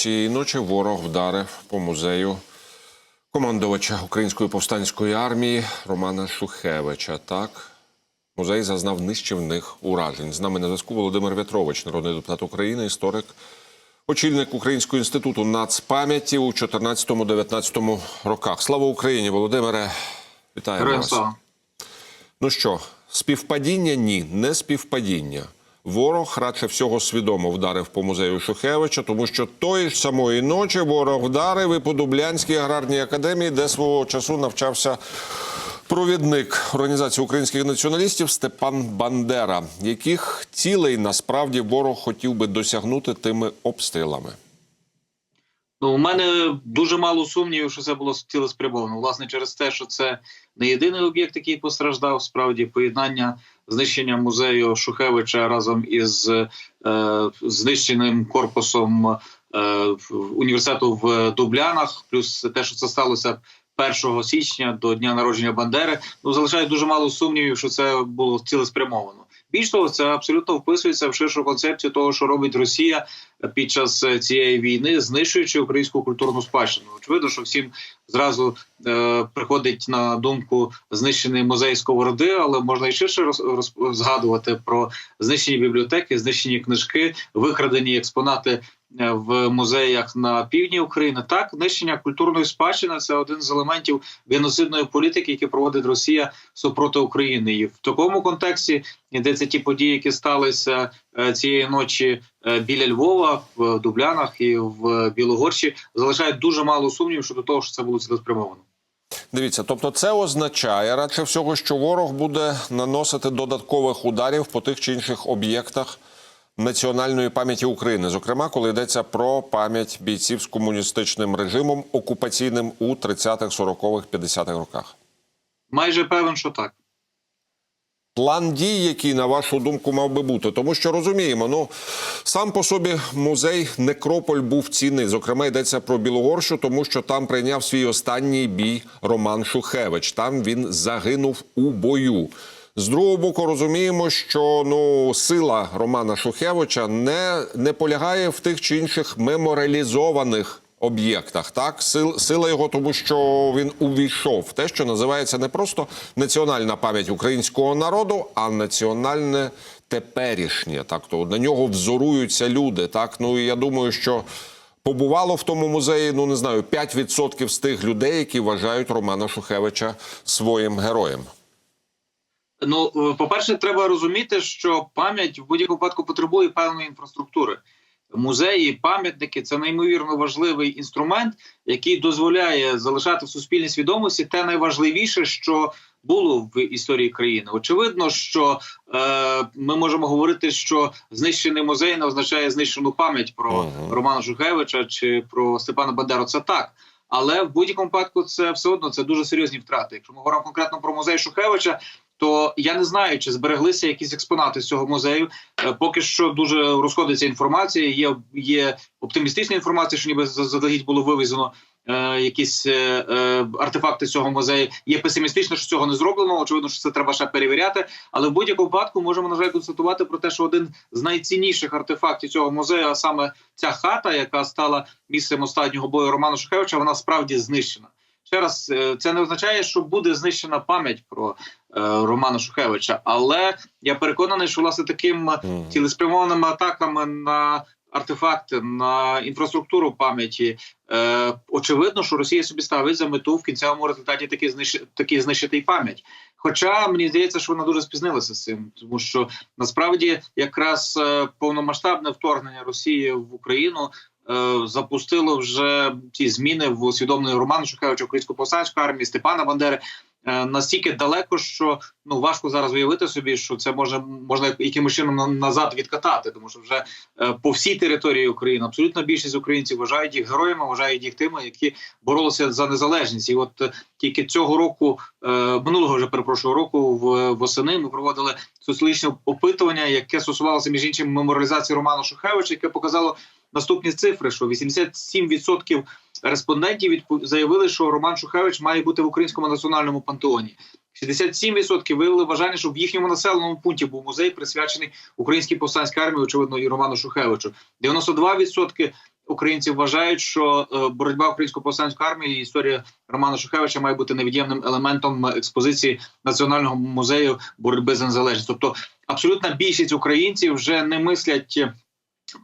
цієї ночі ворог вдарив по музею командувача Української повстанської армії Романа Шухевича. Так, музей зазнав нищівних уражень. З нами на зв'язку Володимир В'ятрович, народний депутат України, історик, очільник Українського інституту нацпам'яті у 14-19 роках. Слава Україні, Володимире! Вітаємо вас. Ну що, співпадіння? Ні, не співпадіння. Ворог радше всього свідомо вдарив по музею Шухевича, тому що тої ж самої ночі ворог вдарив і по Дублянській аграрній академії, де свого часу навчався провідник організації українських націоналістів Степан Бандера, яких цілей насправді ворог хотів би досягнути тими обстрілами. Ну, у мене дуже мало сумнівів, що це було цілеспрямовано. Власне, через те, що це не єдиний об'єкт, який постраждав. Справді поєднання знищення музею Шухевича разом із е, знищеним корпусом е, університету в Дублянах, плюс те, що це сталося 1 січня до дня народження Бандери. Ну залишає дуже мало сумнівів, що це було цілеспрямовано. Більш того, це абсолютно вписується в ширшу концепцію того, що робить Росія під час е, цієї війни, знищуючи українську культурну спадщину. Очевидно, що всім зразу е, приходить на думку знищений музей Сковороди, але можна і ширше роз, роз- згадувати про знищені бібліотеки, знищені книжки, викрадені експонати е, в музеях на півдні України. Так, знищення культурної спадщини це один з елементів геноцидної політики, які проводить Росія супроти України. І в такому контексті йдеться ті події, які сталися цієї ночі е, біля Львова, в Дублянах і в Білогорщі, залишають дуже мало сумнівів щодо того, що це було цілеспрямовано. Дивіться, тобто це означає радше всього, що ворог буде наносити додаткових ударів по тих чи інших об'єктах національної пам'яті України, зокрема, коли йдеться про пам'ять бійців з комуністичним режимом окупаційним у 30-х, 40-х, 50-х роках. Майже певен, що так. План дій, який на вашу думку мав би бути, тому що розуміємо, ну сам по собі музей Некрополь був цінний. Зокрема, йдеться про Білогорщу, тому що там прийняв свій останній бій Роман Шухевич. Там він загинув у бою. З другого боку, розуміємо, що ну сила Романа Шухевича не, не полягає в тих чи інших меморіалізованих об'єктах. Так, Сил, сила його, тому що він увійшов в те, що називається не просто національна пам'ять українського народу, а національне теперішнє. Так, то на нього взоруються люди. Так, ну і я думаю, що. Побувало в тому музеї, ну не знаю, 5% з тих людей, які вважають Романа Шухевича своїм героєм. Ну, е, по-перше, треба розуміти, що пам'ять в будь-якому випадку потребує певної інфраструктури. Музеї, пам'ятники це неймовірно важливий інструмент, який дозволяє залишати в суспільній свідомості те найважливіше, що було в історії країни. Очевидно, що е, ми можемо говорити, що знищений музей не означає знищену пам'ять про Мгм. Романа Шухевича чи про Степана Бандеру. Це так. Але в будь-якому випадку це все одно це дуже серйозні втрати. Якщо ми говоримо конкретно про музей Шухевича, то я не знаю, чи збереглися якісь експонати з цього музею. Е, Поки що дуже розходиться інформація. Є, є оптимістична інформація, що ніби заздалегідь було вивезено е, якісь е, е, артефакти цього музею. Є песимістично, що цього не зроблено. Очевидно, що це треба ще перевіряти. Але в будь-якому випадку можемо на жаль констатувати про те, що один з найцінніших артефактів цього музею, а саме ця хата, яка стала місцем останнього бою Романа Шухевича, вона справді знищена. Ще раз, е, це не означає, що буде знищена пам'ять про е, Романа Шухевича, але я переконаний, що власне таким цілеспрямованими атаками на артефакти на інфраструктуру пам'яті. Е, очевидно, що Росія собі ставить за мету в кінцевому результаті таки знищити, таки знищити і пам'ять. Хоча мені здається, що вона дуже спізнилася з цим, тому що насправді якраз е, повномасштабне вторгнення Росії в Україну. Е, Запустило вже ці зміни в усвідомленні Романа Шухевича, Української повстанської армії Степана Бандери е, настільки далеко, що ну важко зараз уявити собі, що це може можна якимось чином на- назад відкатати, тому що вже е, по всій території України абсолютна більшість українців вважають їх героями, вважають їх тими, які боролися за незалежність. І от тільки цього року, минулого вже перепрошую року, в восени ми проводили соціологічне опитування, яке стосувалося між іншим меморіалізації Романа Шухевича, яке показало наступні цифри: що 87% респондентів заявили, що Роман Шухевич має бути в українському національному пантеоні. 67% виявили бажання, щоб в їхньому населеному пункті був музей, присвячений українській повстанській армії, очевидно, і Роману Шухевичу. 92% українців вважають, що е, боротьба української повстанської армії і історія Романа Шухевича має бути невід'ємним елементом експозиції національного музею боротьби за незалежність. Тобто, абсолютна більшість українців вже не мислять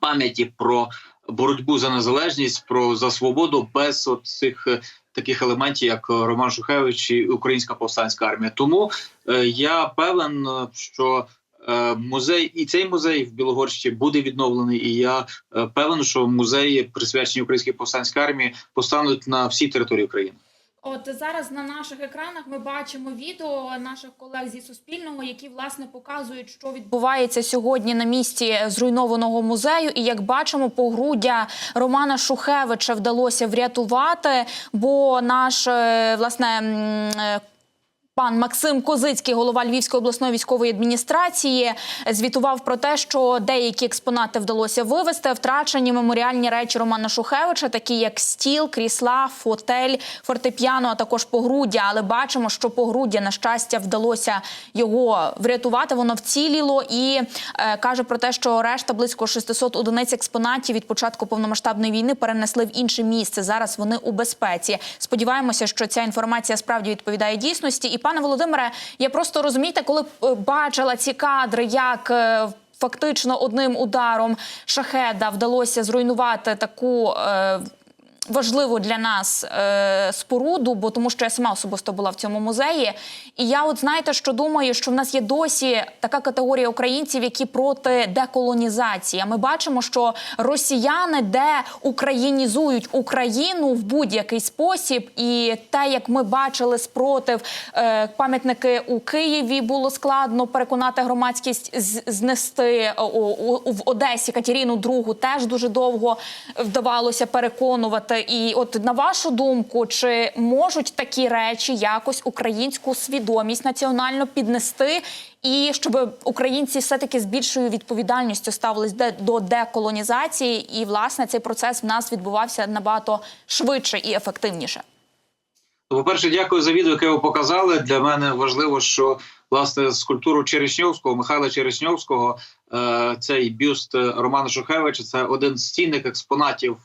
пам'яті про боротьбу за незалежність, про за свободу без от цих е, таких елементів, як Роман Шухевич і Українська повстанська армія. Тому е, я певен, е, що е, музей і цей музей в Білогорщі буде відновлений. І я певен, що музеї, присвячені Українській повстанській армії, постануть на всій території України. От зараз на наших екранах ми бачимо відео наших колег зі Суспільного, які власне показують, що відбувається сьогодні на місці зруйнованого музею. І як бачимо, погруддя Романа Шухевича вдалося врятувати, бо наш е, власне. Пан Максим Козицький, голова Львівської обласної військової адміністрації, звітував про те, що деякі експонати вдалося вивезти. Втрачені меморіальні речі Романа Шухевича, такі як стіл, крісла, фотель, фортепіано, а також погруддя. Але бачимо, що погруддя, на щастя, вдалося його врятувати. Воно вціліло і е, каже про те, що решта близько 600 одиниць експонатів від початку повномасштабної війни перенесли в інше місце. Зараз вони у безпеці. Сподіваємося, що ця інформація справді відповідає дійсності. І пане Володимире, я просто розумієте, коли е, бачила ці кадри, як. е, Фактично одним ударом шахеда вдалося зруйнувати таку е, важливу для нас е, споруду, бо тому що я сама особисто була в цьому музеї. І я, от знаєте, що думаю, що в нас є досі така категорія українців, які проти деколонізації. А Ми бачимо, що росіяни деукраїнізують Україну в будь-який спосіб, і те, як ми бачили спротив е, пам'ятники у Києві, було складно переконати громадськість знести о, о, в Одесі Катерину II теж дуже довго вдавалося переконувати. І от на вашу думку, чи можуть такі речі якось українську свідомість національно піднести, і щоб українці все таки з більшою відповідальністю ставились до деколонізації, і власне цей процес в нас відбувався набагато швидше і ефективніше? Ну, По-перше, дякую за відео, яке ви показали. Для мене важливо, що власне скульптуру Черешньовського, Михайла Черешньовського, е, цей бюст е, Романа Шухевича, це один з цінних експонатів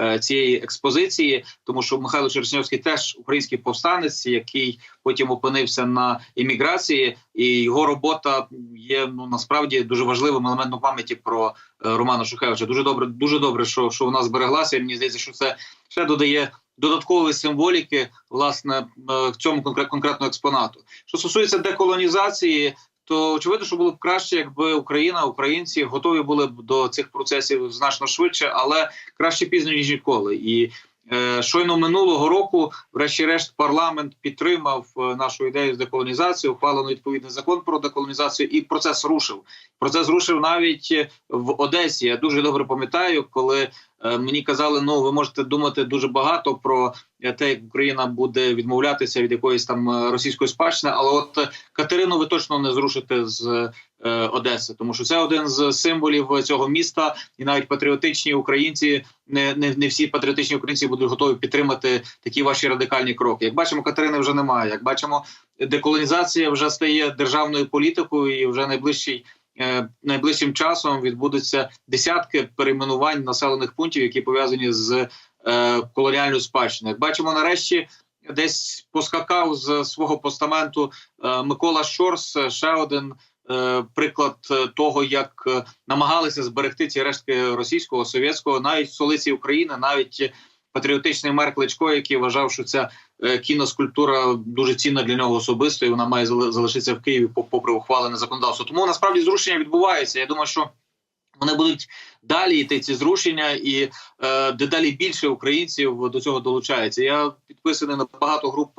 е, цієї експозиції, тому що Михайло Черешньовський теж український повстанець, який потім опинився на імміграції, і його робота є ну насправді дуже важливим елементом пам'яті про е, Романа Шухевича. Дуже добре, дуже добре, що, що вона збереглася. Мені здається, що це ще додає додаткової символіки власне е, цьому конкрет, конкретному експонату. Що стосується деколонізації, то очевидно, що було б краще, якби Україна, українці готові були б до цих процесів значно швидше, але краще пізно ніж ніколи. І е, щойно минулого року, врешті-решт, парламент підтримав е, нашу ідею з деколонізацією, ухвалено відповідний закон про деколонізацію, і процес рушив. Процес рушив навіть е, в Одесі. Я дуже добре пам'ятаю, коли мені казали, ну ви можете думати дуже багато про е, те, як Україна буде відмовлятися від якоїсь там е, російської спадщини, але от е, Катерину ви точно не зрушите з е, Одеси, тому що це один з символів цього міста, і навіть патріотичні українці, не, не, не всі патріотичні українці будуть готові підтримати такі ваші радикальні кроки. Як бачимо, Катерини вже немає. Як бачимо, деколонізація вже стає державною політикою, і вже найближчий. Е, Найближчим часом відбудуться десятки перейменувань населених пунктів, які пов'язані з е, колоніальною спадщиною. Бачимо, нарешті десь поскакав з свого постаменту е, Микола Шорс. Ще один приклад того, як намагалися зберегти ці рештки російського совєтського, навіть в столиці України, навіть патріотичний мер Кличко, який вважав, що ця кіноскульптура дуже цінна для нього особисто, і вона має зали- залишитися в Києві по- попри ухвалене законодавство. Тому насправді зрушення відбувається. Я думаю, що вони будуть далі йти ці зрушення, і е, дедалі більше українців до цього долучається. Я підписаний на багато груп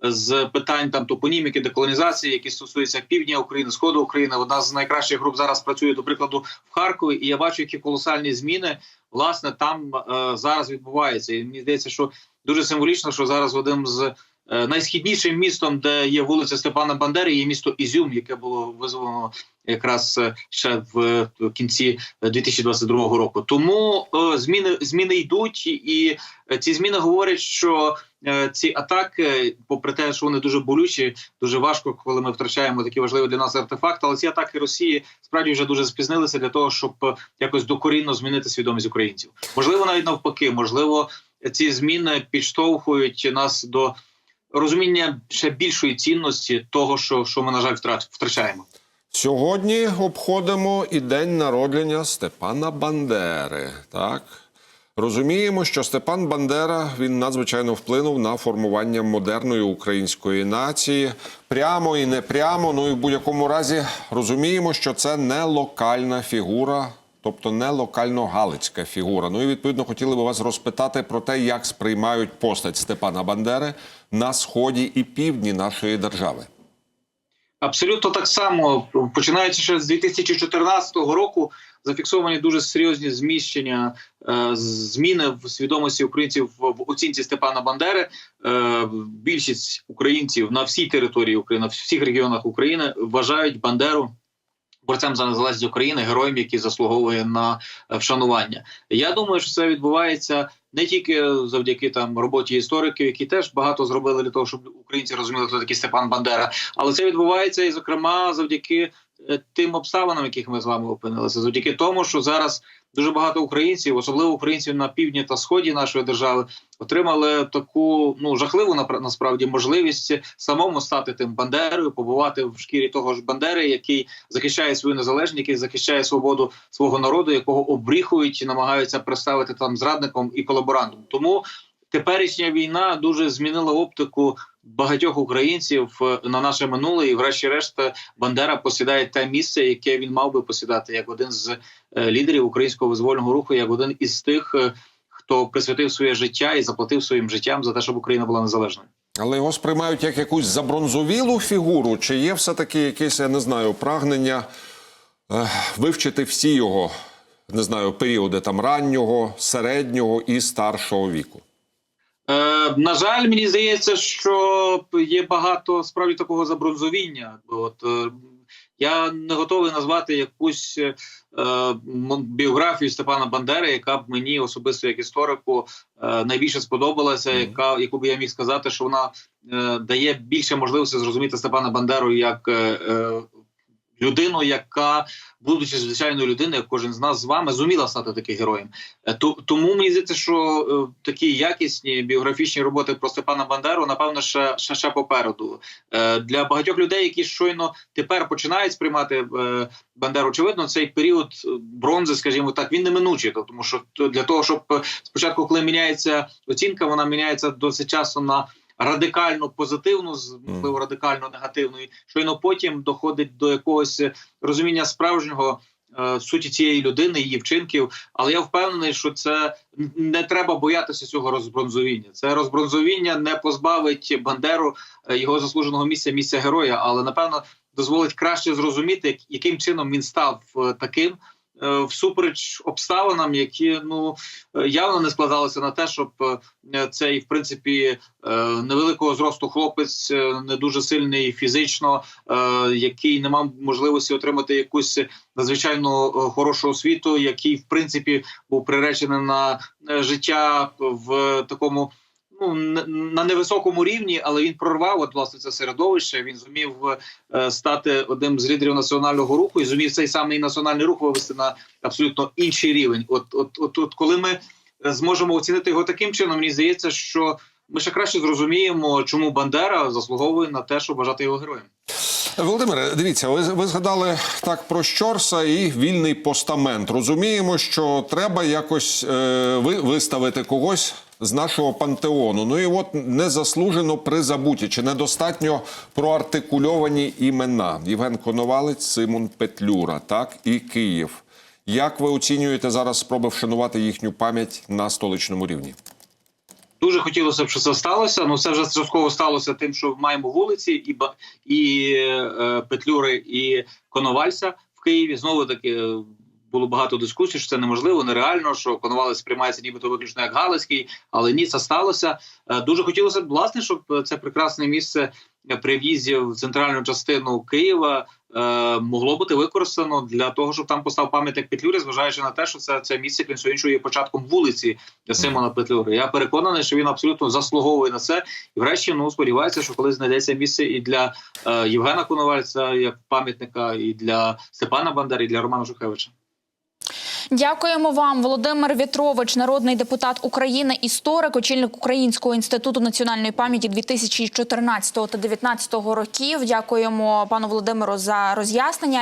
з питань там топоніміки, деколонізації, які стосуються півдня України, сходу України. Одна з найкращих груп зараз працює до прикладу в Харкові, і я бачу, які колосальні зміни власне там е, зараз відбуваються. І мені здається, що дуже символічно, що зараз один з Е, Найсхіднішим містом, де є вулиця Степана Бандери, є місто Ізюм, яке було визволено якраз е, ще в е, кінці 2022 року. Тому е, зміни зміни йдуть, і е, ці зміни говорять, що е, ці атаки, попри те, що вони дуже болючі, дуже важко, коли ми втрачаємо такі важливі для нас артефакти. Але ці атаки Росії справді вже дуже спізнилися для того, щоб е, якось докорінно змінити свідомість українців. Можливо, навіть навпаки, можливо, ці зміни підштовхують нас до розуміння ще більшої цінності того, що, що ми на жаль втрач- втрачаємо. Сьогодні обходимо і день народження Степана Бандери. Так розуміємо, що Степан Бандера він надзвичайно вплинув на формування модерної української нації. Прямо і не прямо. Ну і в будь-якому разі розуміємо, що це не локальна фігура. Тобто не локально галицька фігура. Ну і відповідно хотіли би вас розпитати про те, як сприймають постать Степана Бандери на сході і півдні нашої держави. Абсолютно так само, починаючи ще з 2014 року, зафіксовані дуже серйозні зміщення е, зміни в свідомості українців в в оцінці Степана Бандери. Е, більшість українців на всій території України, на всіх регіонах України вважають Бандеру. Борцем за незалежність України, героєм, який заслуговує на е, вшанування. Я думаю, що це відбувається не тільки завдяки там роботі істориків, які теж багато зробили для того, щоб українці розуміли, хто такий Степан Бандера. Але це відбувається і, зокрема, завдяки е, тим обставинам, яких ми з вами опинилися, завдяки тому, що зараз дуже багато українців, особливо українців на півдні та сході нашої держави, отримали таку ну жахливу насправді можливість самому стати тим бандерою, побувати в шкірі того ж бандери, який захищає свою незалежність, який захищає свободу свого народу, якого обріхують і намагаються представити там зрадником і колаборантом. Тому теперішня війна дуже змінила оптику багатьох українців е, на наше минуле, і, врешті-решт, е, Бандера посідає те місце, яке він мав би посідати, як один з е, лідерів українського визвольного руху, як один із тих, хто присвятив своє життя і заплатив своїм життям за те, щоб Україна була незалежною. Але його сприймають як якусь забронзовілу фігуру, чи є все-таки якесь, я не знаю, прагнення вивчити всі його, не знаю, періоди там раннього, середнього і старшого віку. Е, на жаль, мені здається, що є багато справді такого забронзовіння. От е, я не готовий назвати якусь е, біографію Степана Бандери, яка б мені особисто як історику е, найбільше сподобалася, яка яку б я міг сказати, що вона е, дає більше можливості зрозуміти Степана Бандеру як. Е, Людину, яка, будучи звичайною людиною, кожен з нас з вами, зуміла стати таким героєм. Е, То тому мені здається, що е, такі якісні біографічні роботи про Степана Бандеру, напевно, ще ще, ще попереду. Е, для багатьох людей, які щойно тепер починають сприймати Бандеру, очевидно, цей період бронзи, скажімо так, він неминучий. То- Тому що для того, щоб спочатку, коли міняється оцінка, вона міняється досить часто на. Радикально позитивну, можливо, радикально негативної, щойно потім доходить до якогось розуміння справжнього е, суті цієї людини, її вчинків. Але я впевнений, що це не треба боятися цього розбронзовіння. Це розбронзовіння не позбавить Бандеру е, його заслуженого місця, місця героя, але напевно дозволить краще зрозуміти, яким чином він став е, таким. Е, Всупереч обставинам, які ну е, явно не складалися на те, щоб е, цей, в принципі, невеликого зросту хлопець, не дуже сильний фізично, який не мав можливості отримати якусь надзвичайно хорошу освіту, який в принципі був приречений на життя в такому. Ну на невисокому рівні, але він прорвав от власне це середовище. Він зумів е, стати одним з лідерів національного руху і зумів цей самий національний рух вивести на абсолютно інший рівень. От, от, от, от коли ми е, зможемо оцінити його таким чином, мені здається, що ми ще краще зрозуміємо, чому Бандера заслуговує на те, щоб вважати його героєм. Володимире, дивіться, ви, ви згадали так про Щорса і вільний постамент. Розуміємо, що треба якось е, ви, виставити когось з нашого пантеону. Ну і от незаслужено призабуті чи недостатньо проартикульовані імена. Євген Коновалець, Симон Петлюра, так і Київ. Як ви оцінюєте зараз спроби вшанувати їхню пам'ять на столичному рівні? Дуже хотілося б, щоб це сталося. Ну це вже частково сталося тим, що маємо вулиці і і е, Петлюри, і Коновальця в Києві. Знову таки було багато дискусій, що це неможливо, нереально, що Коновалець сприймається нібито виключно як Галицький, але ні, це сталося. Е, Дуже хотілося б, власне, щоб це прекрасне місце при в'їзді в центральну частину Києва е, могло бути використано для того, щоб там постав пам'ятник Петлюри, зважаючи на те, що це, це місце крім всього іншого є початком вулиці Симона Петлюри. Я переконаний, що він абсолютно заслуговує на це. І врешті ну сподіваюся, що коли знайдеться місце і для е, Євгена Коновальця як пам'ятника, і для Степана Бандери, і для Романа Шухевича. Дякуємо вам, Володимир Вітрович, народний депутат України, історик, очільник Українського інституту національної пам'яті 2014 та 2019 років. Дякуємо пану Володимиру за роз'яснення.